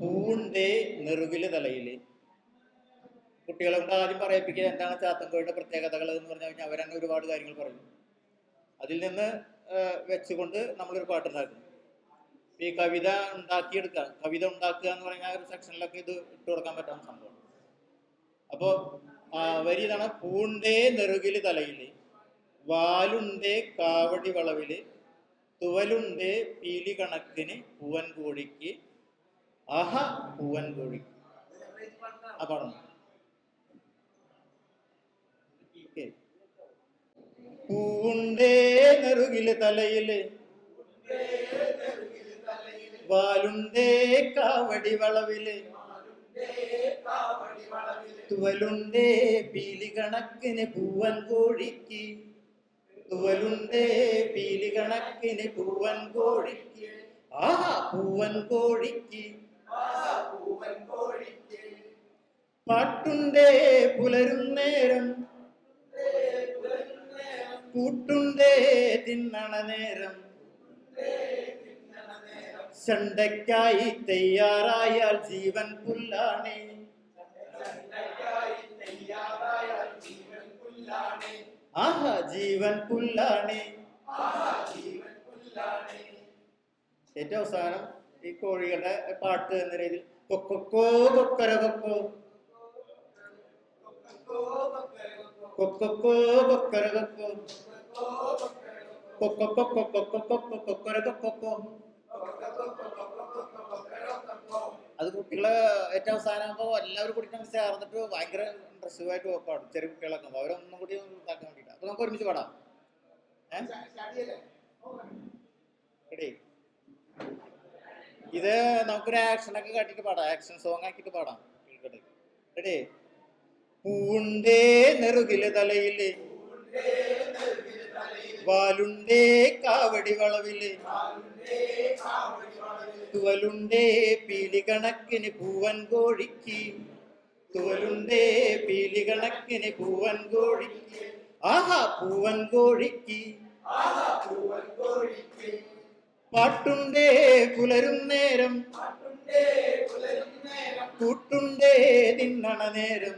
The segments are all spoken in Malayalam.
പൂണ്ടേ നെറുകിൽ തലയിൽ. കുട്ടികളെ കൊണ്ട് ആദ്യം പറയിപ്പിക്കുക എന്താണ് ചാത്തൻകോയുടെ പ്രത്യേകതകൾ എന്ന് പറഞ്ഞു കഴിഞ്ഞാൽ അവരന്നെ ഒരുപാട് കാര്യങ്ങൾ പറയും. അതിൽ നിന്ന് വെച്ചുകൊണ്ട് നമ്മളൊരു പാട്ടുണ്ടാക്കും ഈ കവിത ഉണ്ടാക്കിയെടുക്കുക കവിത ഉണ്ടാക്കുക എന്ന് പറഞ്ഞാൽ ഒരു സെക്ഷനിലൊക്കെ ഇത് ഇട്ട് കൊടുക്കാൻ പറ്റാവുന്ന സംഭവം അപ്പോ ആ, വരി ഇതാണ് പൂണ്ടേ നെറുകിൽ തലയിൽ വാലുണ്ടേ കാവടി വളവിൽ തുവലുണ്ടേ പീലി കണക്കിന് പൂവൻ കോഴിക്ക് ആഹ പൂവൻ കോഴിക്ക് ആ പാടണം പൂണ്ടേ നെറുകിൽ തലയിൽ. വാലുണ്ടേ കാവടി വളവിൽ. തുവലുണ്ടേ പീലി കണക്കിന് പൂവൻ കോഴിക്ക്. തുവലുണ്ടേ പീലി കണക്കിന് പൂവൻ കോഴിക്ക്. ആഹാ പൂവൻ കോഴിക്ക്. പാട്ടുണ്ടേ പുലരും നേരം കൂട്ടുണ്ടേ തിന്നണ നേരം. ചണ്ടയ്ക്കായി തയ്യാറായാൽ ജീവൻ പുല്ലാണേ. ആഹാ ജീവൻ പുല്ലാണേ. ഏറ്റവും അവസാനം ഈ കോഴികളുടെ പാട്ട് എന്ന രീതിയിൽ കൊക്കൊക്കോ കൊക്കര കൊക്കോ. കൊക്കൊക്കോ കൊക്കര കൊക്കോ. കൊക്കൊക്കോ കൊക്കര കൊക്കൊക്കോ അത് കുട്ടികളെ ഏറ്റവും അവസാനം ആകുമ്പോൾ എല്ലാവരും കൂടി നമുക്ക് ചേർന്നിട്ട് ഭയങ്കര ഇൻട്രസ്റ്റീവ് ആയിട്ട് പാടും. ചെറിയ കുട്ടികളൊക്കെ ആകുമ്പോൾ അവരൊന്നും കൂടി ഇതാക്കാൻ വേണ്ടിയിട്ട്. അപ്പൊ നമുക്ക് ഒരുമിച്ച് പാടാം. റെഡി ഇത് നമുക്കൊരു ആക്ഷൻ ഒക്കെ കാട്ടിട്ട് പാടാം. ആക്ഷൻ സോങ് ആക്കിയിട്ട് പാടാം. റെഡി പൂണ്ടേ നെറുകിൽ തലയിൽ. വാലുണ്ടേ കാവടി വളവിൽ. തുവലുണ്ടേ പീലി കണക്കിന് പൂവൻ കോഴിക്ക്. തുവലുണ്ടേ പീലി കണക്കിന് പൂവൻ കോഴിക്ക്. ആഹാ പൂവൻ കോഴിക്ക്. പാട്ടുണ്ടേ പുലരും നേരം. കൂട്ടുണ്ടേ തിന്നണ നേരം.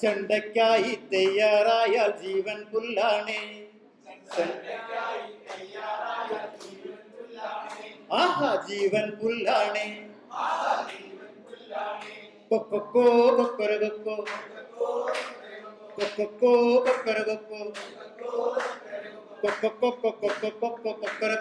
ചെണ്ടയ്ക്കായി തയ്യാറായാൽ ജീവൻ പുല്ലാണേ. ആഹാ ജീവൻ പുല്ലാണേ. Cocoa കൊക്കൊക്കോ കൊക്കര cocoa കൊക്കൊക്കോ കൊക്കൊക്കോ കൊക്കര